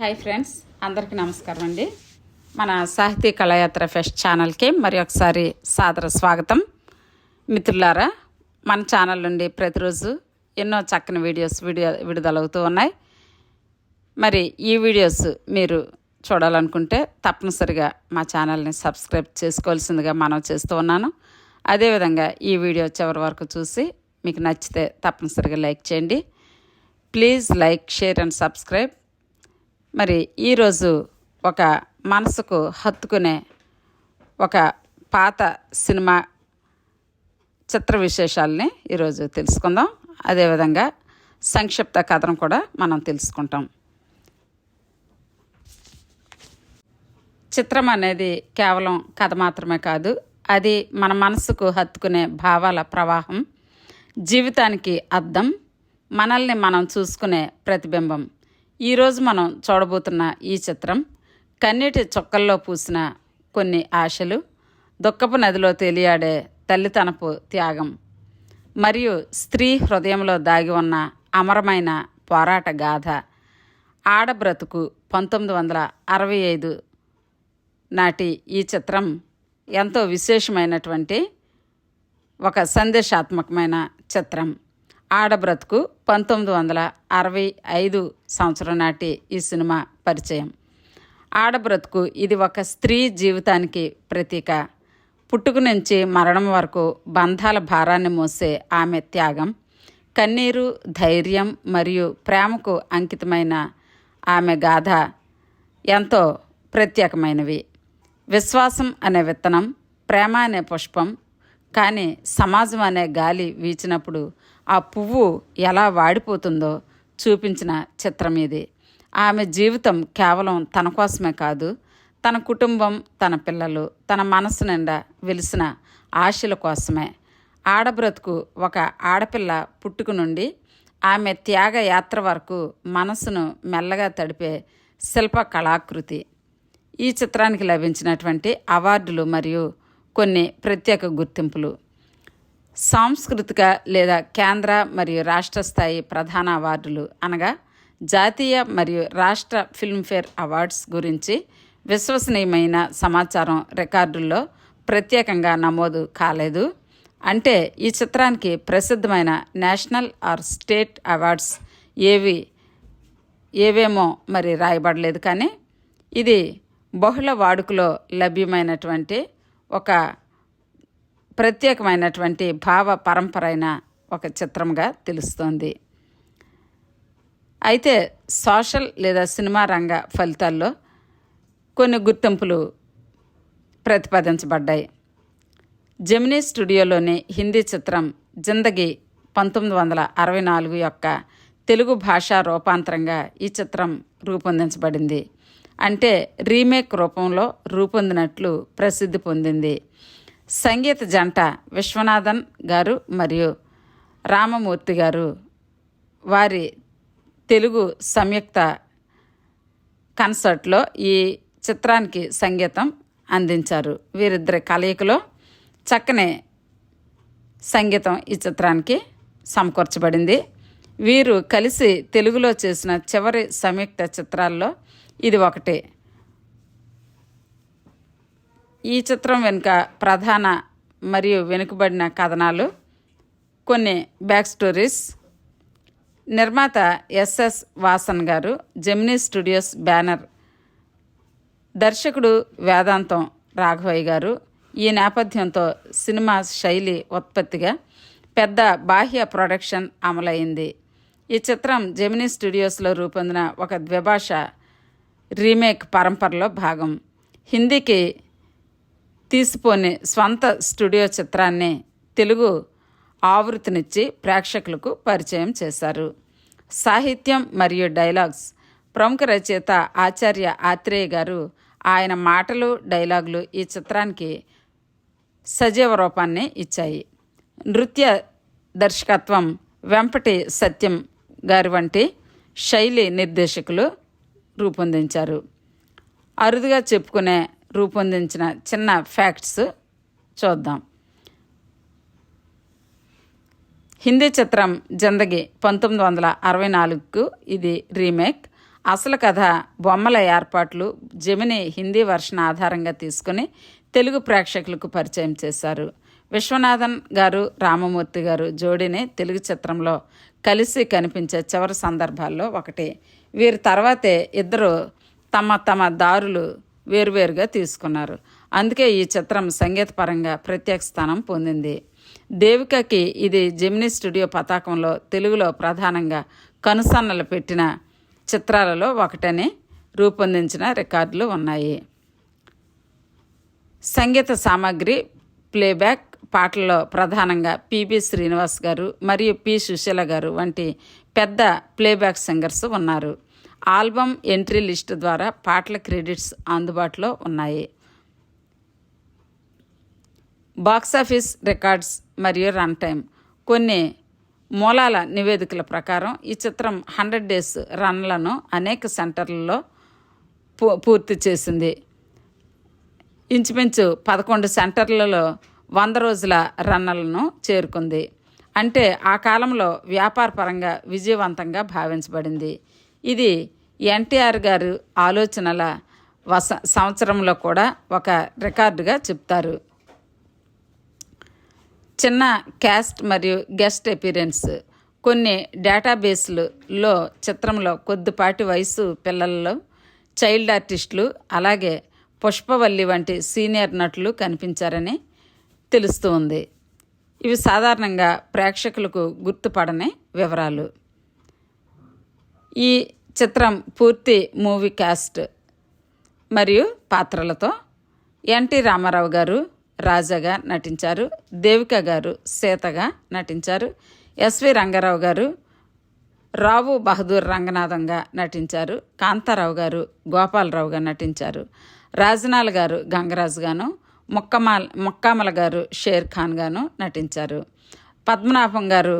Hi friends అందరికీ నమస్కారం అండి. మన సాహితీ కళాయాత్ర ఫెస్ట్ ఛానల్కి మరి ఒకసారి సాదర స్వాగతం. మిత్రులారా మన ఛానల్ నుండి ప్రతిరోజు ఎన్నో చక్కని వీడియోస్ వీడియో విడుదలవుతూ ఉన్నాయి. మరి ఈ వీడియోస్ మీరు చూడాలనుకుంటే తప్పనిసరిగా మా ఛానల్ని సబ్స్క్రైబ్ చేసుకోవాల్సిందిగా మనం చేస్తూ ఉన్నాను. అదేవిధంగా ఈ వీడియో చివరి వరకు చూసి మీకు నచ్చితే తప్పనిసరిగా లైక్ చేయండి. Please like share and subscribe. మరి ఈరోజు ఒక మనసుకు హత్తుకునే ఒక పాత సినిమా చిత్ర విశేషాలని ఈరోజు తెలుసుకుందాం. అదేవిధంగా సంక్షిప్త కథను కూడా మనం తెలుసుకుంటాం. చిత్రం అనేది కేవలం కథ మాత్రమే కాదు అది మన మనసుకు హత్తుకునే భావాల ప్రవాహం జీవితానికి అర్థం మనల్ని మనం చూసుకునే ప్రతిబింబం. ఈరోజు మనం చూడబోతున్న ఈ చిత్రం కన్నీటి చొక్కల్లో పూసిన కొన్ని ఆశలు దుఃఖపు నదిలో తేలియాడే తల్లితనపు త్యాగం మరియు స్త్రీ హృదయంలో దాగి ఉన్న అమరమైన పోరాట గాథ ఆడబ్రతుకు పంతొమ్మిది వందల అరవై ఐదు నాటి ఈ చిత్రం ఎంతో విశేషమైనటువంటి ఒక సందేశాత్మకమైన చిత్రం. ఆడబ్రతుకు పంతొమ్మిది వందల అరవై ఐదు సంవత్సరం నాటి ఈ సినిమా పరిచయం. ఆడబ్రతుకు ఇది ఒక స్త్రీ జీవితానికి ప్రతీక. పుట్టుకు నుంచి మరణం వరకు బంధాల భారాన్ని మోసే ఆమె త్యాగం. కన్నీరు ధైర్యం మరియు ప్రేమకు అంకితమైన ఆమె గాథ ఎంతో ప్రత్యేకమైనవి. విశ్వాసం అనే విత్తనం ప్రేమ అనే పుష్పం కానీ సమాజం అనే గాలి వీచినప్పుడు ఆ పువ్వు ఎలా వాడిపోతుందో చూపించిన చిత్రం ఇది. ఆమె జీవితం కేవలం తన కోసమే కాదు తన కుటుంబం తన పిల్లలు తన మనసు నిండా వెలిసిన ఆశల కోసమే. ఆడబ్రతుకు ఒక ఆడపిల్ల పుట్టుకు నుండి ఆమె త్యాగ యాత్ర వరకు మనసును మెల్లగా తడిపే శిల్ప కళాకృతి. ఈ చిత్రానికి లభించినటువంటి అవార్డులు మరియు కొన్ని ప్రత్యేక గుర్తింపులు. సాంస్కృతిక లేదా కేంద్ర మరియు రాష్ట్ర స్థాయి ప్రధాన అవార్డులు అనగా జాతీయ మరియు రాష్ట్ర ఫిల్మ్ఫేర్ అవార్డ్స్ గురించి విశ్వసనీయమైన సమాచారం రికార్డుల్లో ప్రత్యేకంగా నమోదు కాలేదు. అంటే ఈ చిత్రానికి ప్రసిద్ధమైన నేషనల్ ఆర్ స్టేట్ అవార్డ్స్ ఏవి ఏవేమో మరి రాయబడలేదు కానీ ఇది బహుళ వాడుకలో లభ్యమైనటువంటి ఒక ప్రత్యేకమైనటువంటి భావ పరంపర అయిన ఒక చిత్రంగా తెలుస్తోంది. అయితే సోషల్ లేదా సినిమా రంగ ఫలితాల్లో కొన్ని గుర్తింపులు ప్రతిపాదించబడ్డాయి. జెమినీ స్టూడియోలోని హిందీ చిత్రం జిందగీ పంతొమ్మిది వందల అరవై నాలుగు యొక్క తెలుగు భాషా రూపాంతరంగా ఈ చిత్రం రూపొందించబడింది. అంటే రీమేక్ రూపంలో రూపొందినట్లు ప్రసిద్ధి పొందింది. సంగీత జంట విశ్వనాథన్ గారు మరియు రామమూర్తి గారు. వారి తెలుగు సంయుక్త కన్సర్ట్లో ఈ చిత్రానికి సంగీతం అందించారు. వీరిద్దరి కలయికలో చక్కని సంగీతం ఈ చిత్రానికి సమకూర్చబడింది. వీరు కలిసి తెలుగులో చేసిన చివరి సంయుక్త చిత్రాల్లో ఇది ఒకటి. ఈ చిత్రం వెనుక ప్రధాన మరియు వెనుకబడిన కథనాలు కొన్ని బ్యాక్ స్టోరీస్. నిర్మాత S S Vasan garu Gemini Studios banner దర్శకుడు వేదాంతం రాఘవయ్య గారు. ఈ నేపథ్యంతో సినిమా శైలి ఉత్పత్తిగా పెద్ద బాహ్య ప్రొడక్షన్ అమలైంది. ఈ చిత్రం జెమినీ స్టూడియోస్లో రూపొందిన ఒక ద్విభాష రీమేక్ పరంపరలో భాగం. హిందీకి తీసిపోని స్వంత స్టూడియో చిత్రాన్ని తెలుగు ఆవృతినిచ్చి ప్రేక్షకులకు పరిచయం చేశారు. సాహిత్యం మరియు డైలాగ్స్ ప్రముఖ రచయిత ఆచార్య ఆత్రేయ గారు ఆయన మాటలు డైలాగులు ఈ చిత్రానికి సజీవ రూపాన్ని ఇచ్చాయి. నృత్య దర్శకత్వం వెంపటి సత్యం గారి వంటి శైలి నిర్దేశకులు రూపొందించారు. అరుదుగా చెప్పుకునే రూపొందించిన చిన్న ఫ్యాక్ట్స్ చూద్దాం. హిందీ చిత్రం జిందగీ పంతొమ్మిది వందల అరవై నాలుగుకు ఇది రీమేక్. అసలు కథ బొమ్మల ఏర్పాట్లు జమిని హిందీ వర్షన్ ఆధారంగా తీసుకుని తెలుగు ప్రేక్షకులకు పరిచయం చేశారు. విశ్వనాథన్ గారు రామమూర్తి గారు జోడీని తెలుగు చిత్రంలో కలిసి కనిపించే చివరి సందర్భాల్లో ఒకటి. వీరి తర్వాతే ఇద్దరు తమ తమ దారులు వేరువేరుగా తీసుకున్నారు. అందుకే ఈ చిత్రం సంగీతపరంగా ప్రత్యేక స్థానం పొందింది. దేవికకి ఇది జెమినీ స్టూడియో పతాకంలో తెలుగులో ప్రధానంగా కనుసన్నలు పెట్టిన చిత్రాలలో ఒకటని రూపొందించిన రికార్డులు ఉన్నాయి. సంగీత సామాగ్రి ప్లేబ్యాక్ పాటల్లో ప్రధానంగా పిబి శ్రీనివాస్ గారు మరియు పి. సుశీల గారు వంటి పెద్ద ప్లేబ్యాక్ సింగర్స్ ఉన్నారు. ఆల్బమ్ ఎంట్రీ లిస్ట్ ద్వారా పాటల క్రెడిట్స్ అందుబాటులో ఉన్నాయి. బాక్సాఫీస్ రికార్డ్స్ మరియు రన్ టైం కొన్ని మూలాల నివేదికల ప్రకారం ఈ చిత్రం హండ్రెడ్ డేస్ రన్లను అనేక సెంటర్లలో పూర్తి చేసింది. ఇంచుమించు పదకొండు సెంటర్లలో వంద రోజుల రన్నలను చేరుకుంది. అంటే ఆ కాలంలో వ్యాపార పరంగా విజయవంతంగా భావించబడింది. ఇది ఎన్టీఆర్ గారు ఆలోచనల వస సంవత్సరంలో కూడా ఒక రికార్డుగా చెప్తారు. చిన్న క్యాస్ట్ మరియు గెస్ట్ అపీరెన్స్. కొన్ని డేటాబేస్లలో చిత్రంలో కొద్దిపాటి వయసు పిల్లల్లో చైల్డ్ ఆర్టిస్టులు అలాగే పుష్పవల్లి వంటి సీనియర్ నటులు కనిపించారని తెలుస్తూ ఉంది. ఇవి సాధారణంగా ప్రేక్షకులకు గుర్తుపడని వివరాలు. ఈ చిత్రం పూర్తి మూవీ క్యాస్ట్ మరియు పాత్రలతో ఎన్టీ రామారావు గారు రాజాగా నటించారు దేవిక గారు సీతగా నటించారు ఎస్వి రంగారావు గారు రావు బహదూర్ రంగనాథంగా నటించారు కాంతారావు గారు గోపాలరావుగా నటించారు రాజనాల్ గారు గంగరాజుగాను మొక్కమాల్ మొక్కామల గారు షేర్ ఖాన్ గాను నటించారు పద్మనాభం గారు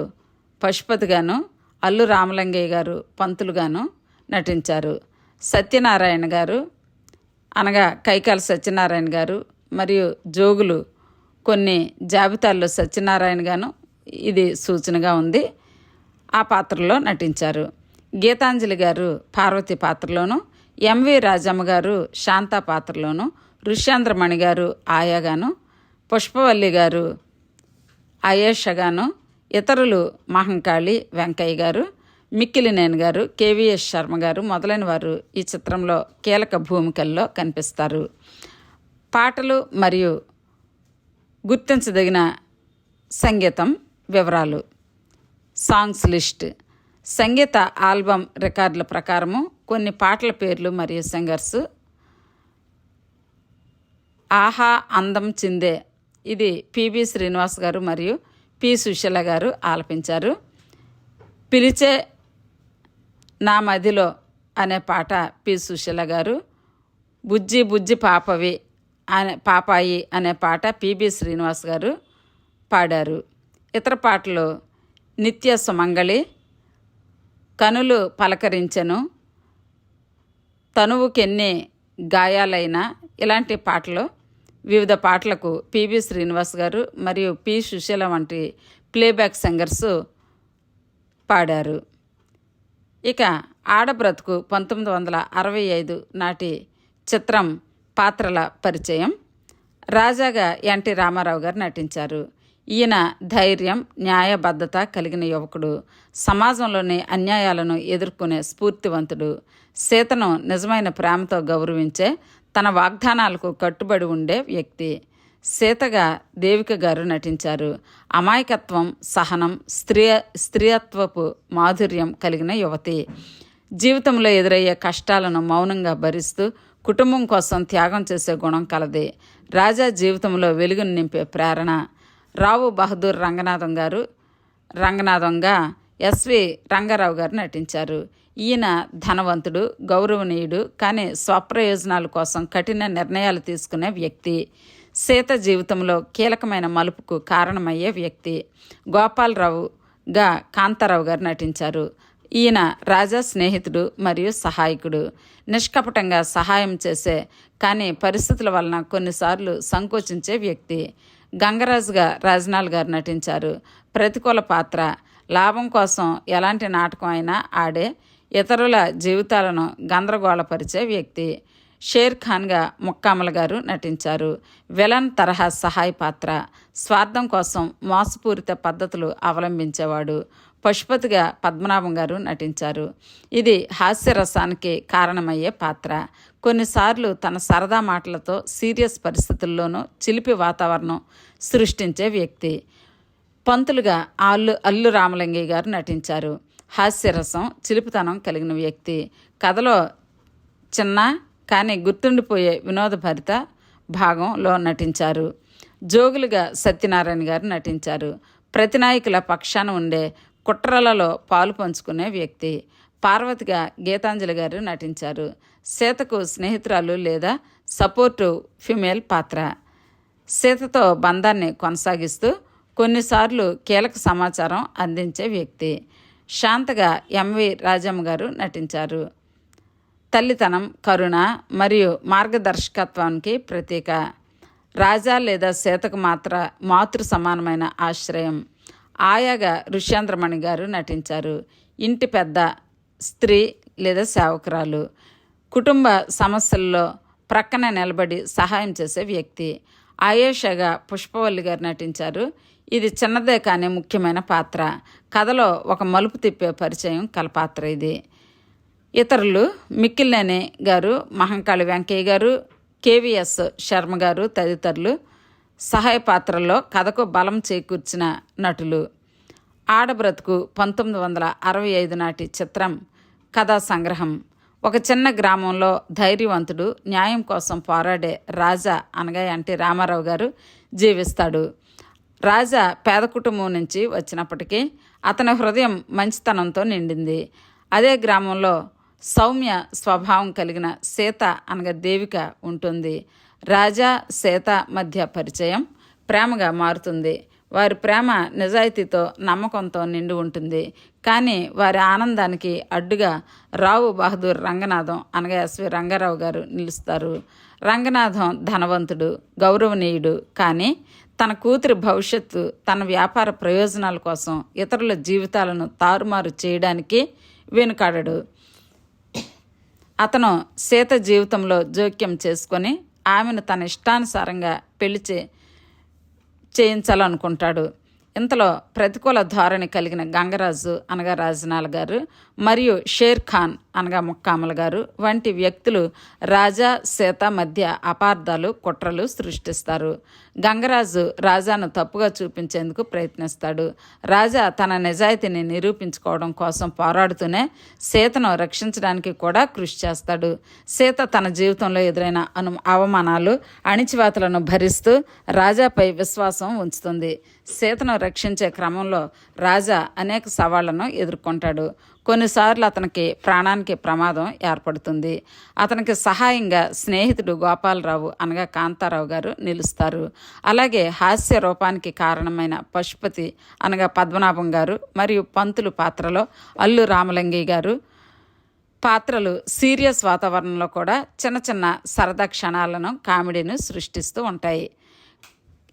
పశుపతిగాను అల్లు రామలింగయ్య గారు పంతులుగాను నటించారు. సత్యనారాయణ గారు అనగా కైకాల సత్యనారాయణ గారు మరియు జోగులు కొన్ని జాబితాల్లో సత్యనారాయణ గాను ఇది సూచనగా ఉంది. ఆ పాత్రలో నటించారు. గీతాంజలి గారు పార్వతి పాత్రలోను ఎంవి రాజమ్మ గారు శాంత పాత్రలోను ఋష్యాంధ్రమణి గారు ఆయాగాను పుష్పవల్లి గారు అయేషగాను ఇతరులు మహంకాళి వెంకయ్య గారు మిక్కిలినేని గారు కేవీఎస్ శర్మ గారు మొదలైన వారు ఈ చిత్రంలో కీలక భూమికల్లో కనిపిస్తారు. పాటలు మరియు గుర్తించదగిన సంగీతం వివరాలు. Songs list. సంగీత ఆల్బమ్ రికార్డుల ప్రకారము కొన్ని పాటల పేర్లు మరియు సింగర్స్. ఆహా అందం చిందే. ఇది పివి శ్రీనివాస్ గారు మరియు పి సుశీల గారు ఆలపించారు. పిలిచే నా మదిలో అనే పాట పి. సుశీల గారు బుజ్జి బుజ్జి పాపవి అనే పాపాయి అనే పాట పిబి శ్రీనివాస్ గారు పాడారు. ఇతర పాటలు నిత్య సుమంగళి కనులు పలకరించెను తనువుకెన్ని గాయాలైన ఇలాంటి పాటలు వివిధ పాటలకు పిబి శ్రీనివాస్ గారు మరియు పి. సుశీల వంటి ప్లేబ్యాక్ సింగర్స్ పాడారు. ఇక ఆడబ్రతుకు పంతొమ్మిది వందల అరవై ఐదు నాటి చిత్రం పాత్రల పరిచయం. రాజాగా ఎన్టీ రామారావు గారు నటించారు. ఈయన ధైర్యం న్యాయబద్ధత కలిగిన యువకుడు. సమాజంలోని అన్యాయాలను ఎదుర్కొనే స్ఫూర్తివంతుడు. సీతను నిజమైన ప్రేమతో గౌరవించే తన వాగ్దానాలకు కట్టుబడి ఉండే వ్యక్తి. సీతగా దేవిక గారు నటించారు. అమాయకత్వం సహనం స్త్రీ స్త్రీయత్వపు మాధుర్యం కలిగిన యువతి. జీవితంలో ఎదురయ్యే కష్టాలను మౌనంగా భరిస్తూ కుటుంబం కోసం త్యాగం చేసే గుణం కలది. రాజా జీవితంలో వెలుగును నింపే ప్రేరణ. రావు బహదూర్ రంగనాథం గారు రంగనాథంగా ఎస్వి రంగారావు గారు నటించారు. ఈయన ధనవంతుడు గౌరవనీయుడు కానీ స్వప్రయోజనాల కోసం కఠిన నిర్ణయాలు తీసుకునే వ్యక్తి. సీత జీవితంలో కీలకమైన మలుపుకు కారణమయ్యే వ్యక్తి గోపాలరావుగా కాంతారావు గారు నటించారు. ఈయన రాజా స్నేహితుడు మరియు సహాయకుడు. నిష్కపటంగా సహాయం చేసే కానీ పరిస్థితుల వలన కొన్నిసార్లు సంకోచించే వ్యక్తి గంగరాజుగా రాజనాల్ గారు నటించారు. ప్రతికూల పాత్ర లాభం కోసం ఎలాంటి నాటకం అయినా ఆడే ఇతరుల జీవితాలను గందరగోళపరిచే వ్యక్తి. షేర్ ఖాన్గా ముక్కామల గారు నటించారు. విలన్ తరహా సహాయ పాత్ర స్వార్థం కోసం మోసపూరిత పద్ధతులు అవలంబించేవాడు పశుపతిగా పద్మనాభం గారు నటించారు. ఇది హాస్యరసానికి కారణమయ్యే పాత్ర. కొన్నిసార్లు తన సరదా మాటలతో సీరియస్ పరిస్థితుల్లోనూ చిలిపి వాతావరణం సృష్టించే వ్యక్తి. పంతులుగా అల్లు అల్లు రామలింగయ్య గారు నటించారు. హాస్యరసం చిలిపితనం కలిగిన వ్యక్తి. కథలో చిన్న కానీ గుర్తుండిపోయే వినోదభరిత భాగంలో నటించారు. జోగులుగా సత్యనారాయణ గారు నటించారు. ప్రతినాయకుల పక్షాన ఉండే కుట్రలలో పాలు పంచుకునే వ్యక్తి. పార్వతిగా గీతాంజలి గారు నటించారు. సీతకు స్నేహితురాలు లేదా సపోర్టు ఫిమేల్ పాత్ర. సీతతో బంధాన్ని కొనసాగిస్తూ కొన్నిసార్లు కీలక సమాచారం అందించే వ్యక్తి. శాంతగా ఎంవి రాజమ్మ గారు నటించారు. తల్లితనం కరుణ మరియు మార్గదర్శకత్వానికి ప్రతీక రాజా లేదా సీతకు మాత్ర మాతృ సమానమైన ఆశ్రయం. ఆయాగా ఋష్యాంద్రమణి గారు నటించారు. ఇంటి పెద్ద స్త్రీ లేదా సేవకురాలు. కుటుంబ సమస్యల్లో ప్రక్కన నిలబడి సహాయం చేసే వ్యక్తి. ఆయేషగా పుష్పవల్లి గారు నటించారు. ఇది చిన్నదే కానీ ముఖ్యమైన పాత్ర. కథలో ఒక మలుపు తిప్పే పరిచయం కల పాత్ర ఇది. ఇతరులు మిక్కిలినేని గారు మహంకాళి వెంకయ్య గారు కేవీఎస్ శర్మ గారు తదితరులు సహాయ పాత్రల్లో కథకు బలం చేకూర్చిన నటులు. ఆడబ్రతుకు పంతొమ్మిది వందల అరవై ఐదు నాటి చిత్రం కథా సంగ్రహం. ఒక చిన్న గ్రామంలో ధైర్యవంతుడు న్యాయం కోసం పోరాడే రాజా అనగా ఎన్టీ రామారావు గారు జీవిస్తాడు. రాజా పేద కుటుంబం నుంచి వచ్చినప్పటికీ అతని హృదయం మంచితనంతో నిండింది. అదే గ్రామంలో సౌమ్య స్వభావం కలిగిన సీత అనగా దేవిక ఉంటుంది. రాజా సీత మధ్య పరిచయం ప్రేమగా మారుతుంది. వారి ప్రేమ నిజాయితీతో నమ్మకంతో నిండి ఉంటుంది. కానీ వారి ఆనందానికి అడ్డుగా రావు బహదూర్ రంగనాథం అనగా ఎస్వి రంగారావు గారు నిలుస్తారు. రంగనాథం ధనవంతుడు గౌరవనీయుడు. కానీ తన కూతురి భవిష్యత్తు తన వ్యాపార ప్రయోజనాల కోసం ఇతరుల జీవితాలను తారుమారు చేయడానికి వెనుకాడడు. అతను సీత జీవితంలో జోక్యం చేసుకొని ఆమెను తన ఇష్టానుసారంగా పెళ్ళి చే చేయించాలనుకుంటాడు. ఇంతలో ప్రతికూల ధోరణి కలిగిన గంగరాజు అనగా రాజనాల గారు మరియు షేర్ ఖాన్ అనగా ముక్కామల గారు వంటి వ్యక్తులు రాజా సీత మధ్య అపార్థాలు కుట్రలు సృష్టిస్తారు. గంగరాజు రాజాను తప్పుగా చూపించేందుకు ప్రయత్నిస్తాడు. రాజా తన నిజాయితీని నిరూపించుకోవడం కోసం పోరాడుతూనే సీతను రక్షించడానికి కూడా కృషి చేస్తాడు. సీత తన జీవితంలో ఎదురైన అను అవమానాలు అణిచివాతలను భరిస్తూ రాజాపై విశ్వాసం ఉంచుతుంది. సీతను రక్షించే క్రమంలో రాజా అనేక సవాళ్ళను ఎదుర్కొంటాడు. కొన్నిసార్లు అతనికి ప్రాణానికి ప్రమాదం ఏర్పడుతుంది. అతనికి సహాయంగా స్నేహితుడు గోపాలరావు అనగా కాంతారావు గారు నిలుస్తారు. అలాగే హాస్య రూపానికి కారణమైన పశుపతి అనగా పద్మనాభం గారు మరియు పంతులు పాత్రలో అల్లు రామలింగి గారు పాత్రలు సీరియస్ వాతావరణంలో కూడా చిన్న చిన్న సరదా క్షణాలను కామెడీని సృష్టిస్తూ ఉంటాయి.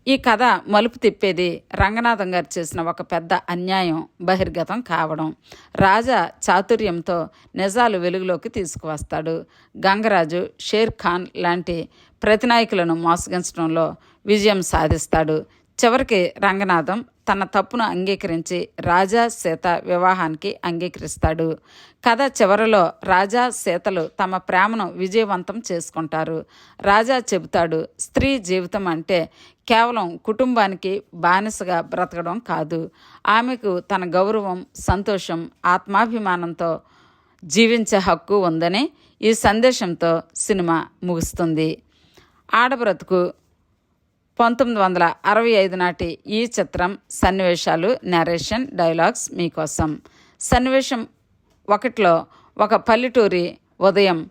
ఈ కథ మలుపు తిప్పేది రంగనాథం గారు చేసిన ఒక పెద్ద అన్యాయం బహిర్గతం కావడం. రాజా చాతుర్యంతో నిజాలు వెలుగులోకి తీసుకువస్తాడు. గంగరాజు షేర్ ఖాన్ లాంటి ప్రతినాయకులను మోసగించడంలో విజయం సాధిస్తాడు. చివరికి రంగనాథం తన తప్పును అంగీకరించి రాజా సీత వివాహానికి అంగీకరిస్తాడు. కథ చివరిలో రాజా సీతలు తమ ప్రేమను విజయవంతం చేసుకుంటారు. రాజా చెబుతాడు స్త్రీ జీవితం అంటే కేవలం కుటుంబానికి బానిసగా బ్రతకడం కాదు. ఆమెకు తన గౌరవం సంతోషం ఆత్మాభిమానంతో జీవించే హక్కు ఉందని ఈ సందేశంతో సినిమా ముగుస్తుంది. ఆడబ్రతుకు పంతొమ్మిది వందల అరవై ఐదు నాటి ఈ చిత్రం సన్నివేశాలు నరేషన్ డైలాగ్స్ మీకోసం. సన్నివేశం ఒకటిలో ఒక పల్లెటూరి ఉదయం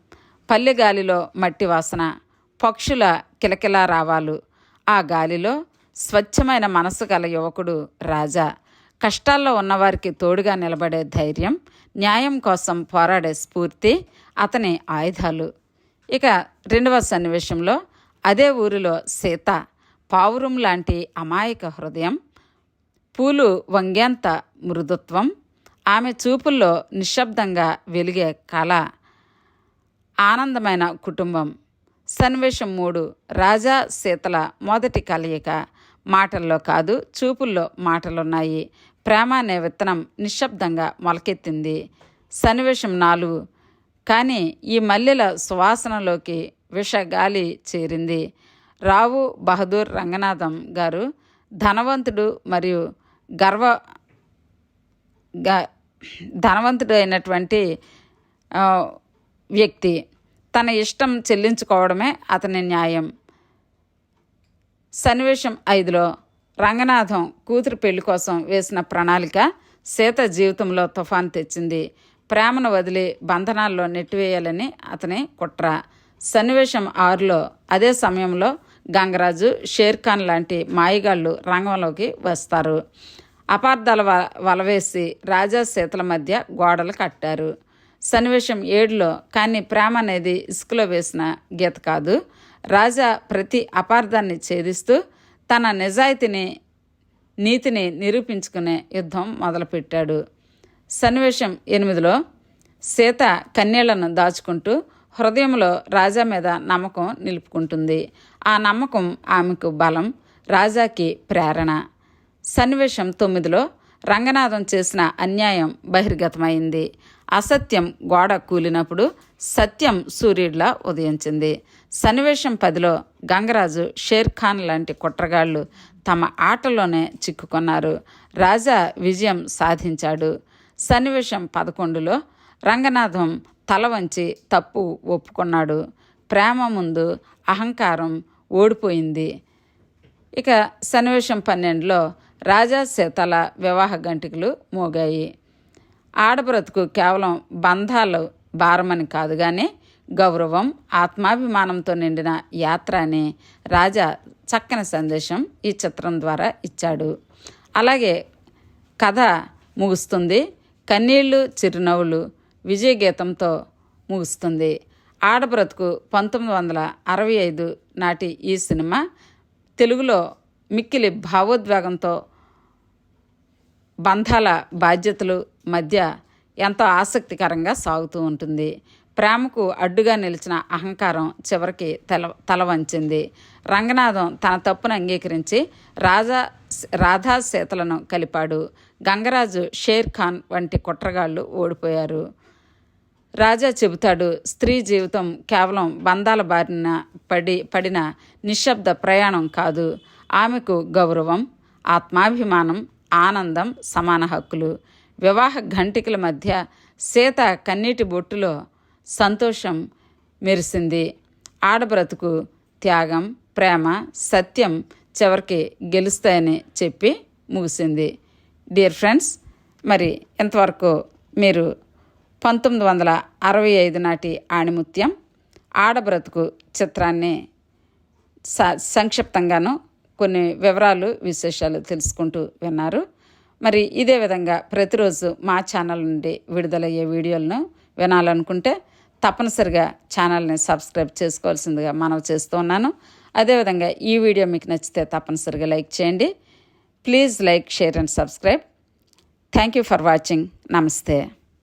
పల్లె గాలిలో మట్టి వాసన పక్షుల కిలకిలా రావాలు. ఆ గాలిలో స్వచ్ఛమైన మనసు గల యువకుడు రాజా. కష్టాల్లో ఉన్నవారికి తోడుగా నిలబడే ధైర్యం న్యాయం కోసం పోరాడే స్ఫూర్తి అతని ఆయుధాలు. ఇక రెండవ సన్నివేశంలో అదే ఊరిలో సీత పావురం లాంటి అమాయక హృదయం పూలు వంగేంత మృదుత్వం ఆమె చూపుల్లో నిశ్శబ్దంగా వెలిగే కళ ఆనందమైన కుటుంబం. సన్నివేశం మూడు రాజా సీతల మొదటి కలయిక. మాటల్లో కాదు చూపుల్లో మాటలున్నాయి. ప్రేమ అనే విత్తనం నిశ్శబ్దంగా మొలకెత్తింది. సన్నివేశం నాలుగు కానీ ఈ మల్లెల సువాసనలోకి విషగాలి చేరింది. రావు బహదూర్ రంగనాథం గారు ధనవంతుడు మరియు గర్వ ధనవంతుడు అయినటువంటి వ్యక్తి. తన ఇష్టం చెల్లించుకోవడమే అతని న్యాయం. సన్నివేశం ఐదులో రంగనాథం కూతురు పెళ్ళి కోసం వేసిన ప్రణాళిక సీత జీవితంలో తుఫాన్ తెచ్చింది. ప్రేమను వదిలి బంధనాల్లో నెట్టివేయాలని అతని కుట్ర. సన్నివేశం ఆరులో అదే సమయంలో గంగరాజు షేర్ ఖాన్ లాంటి మాయగాళ్ళు రంగంలోకి వస్తారు. అపార్థాల వ వలవేసి రాజా సీతల మధ్య గోడలు కట్టారు. సన్నివేశం ఏడులో కానీ ప్రేమ అనేది ఇసుకలో వేసిన గీత కాదు. రాజా ప్రతి అపార్థాన్ని ఛేదిస్తూ తన నిజాయితీని నీతిని నిరూపించుకునే యుద్ధం మొదలుపెట్టాడు. సన్నివేశం ఎనిమిదిలో సీత కన్నీళ్ళను దాచుకుంటూ హృదయంలో రాజా మీద నమ్మకం నిలుపుకుంటుంది. ఆ నమ్మకం ఆమెకు బలం రాజాకి ప్రేరణ. సన్నివేశం తొమ్మిదిలో రంగనాథం చేసిన అన్యాయం బహిర్గతమైంది. అసత్యం గోడ కూలినప్పుడు సత్యం సూర్యుడిలా ఉదయించింది. సన్నివేశం పదిలో గంగరాజు షేర్ ఖాన్ లాంటి కుట్రగాళ్ళు తమ ఆటలోనే చిక్కుకున్నారు. రాజా విజయం సాధించాడు. సన్నివేశం పదకొండులో రంగనాథం తల వంచి తప్పు ఒప్పుకున్నాడు. ప్రేమ ముందు అహంకారం ఓడిపోయింది. ఇక సన్నివేశం పన్నెండులో రాజా సీతల వివాహ గంటికలు మోగాయి. ఆడబ్రతుకు కేవలం బంధాలు భారమని కాదు కానీ గౌరవం ఆత్మాభిమానంతో నిండిన యాత్ర అని రాజా చక్కని సందేశం ఈ చిత్రం ద్వారా ఇచ్చాడు. అలాగే కథ ముగుస్తుంది. కన్నీళ్ళు చిరునవ్వులు విజయగీతంతో ముగుస్తుంది. ఆడబ్రతుకు పంతొమ్మిది వందల అరవై ఐదు నాటి ఈ సినిమా తెలుగులో మిక్కిలి భావోద్వేగంతో బంధాల బాధ్యతలు మధ్య ఎంతో ఆసక్తికరంగా సాగుతూ ఉంటుంది. ప్రేమకు అడ్డుగా నిలిచిన అహంకారం చివరికి తల తల వంచింది. రంగనాథం తన తప్పును అంగీకరించి రాజా రాధా సీతలను కలిపాడు. గంగరాజు షేర్ ఖాన్ వంటి కుట్రగాళ్ళు ఓడిపోయారు. రాజా చెబుతాడు స్త్రీ జీవితం కేవలం బంధాల బారిన పడి పడిన నిశ్శబ్ద ప్రయాణం కాదు. ఆమెకు గౌరవం ఆత్మాభిమానం ఆనందం సమాన హక్కులు. వివాహ ఘంటికల మధ్య సీత కన్నీటి బొట్టులో సంతోషం మెరిసింది. ఆడబ్రతుకు త్యాగం ప్రేమ సత్యం చివరికి గెలుస్తాయని చెప్పి ముగిసింది. డియర్ ఫ్రెండ్స్ మరి ఇంతవరకు మీరు పంతొమ్మిది వందల అరవై ఐదు నాటి ఆణిముత్యం ఆడబ్రతుకు చిత్రాన్ని స సంక్షిప్తంగాను కొన్ని వివరాలు విశేషాలు తెలుసుకుంటూ విన్నారు. మరి ఇదే విధంగా ప్రతిరోజు మా ఛానల్ నుండి విడుదలయ్యే వీడియోలను వినాలనుకుంటే తప్పనిసరిగా ఛానల్ని సబ్స్క్రైబ్ చేసుకోవాల్సిందిగా మనవి చేస్తూ ఉన్నాను. అదేవిధంగా ఈ వీడియో మీకు నచ్చితే తప్పనిసరిగా లైక్ చేయండి. Please like share and subscribe. Thank you for watching. Namaste.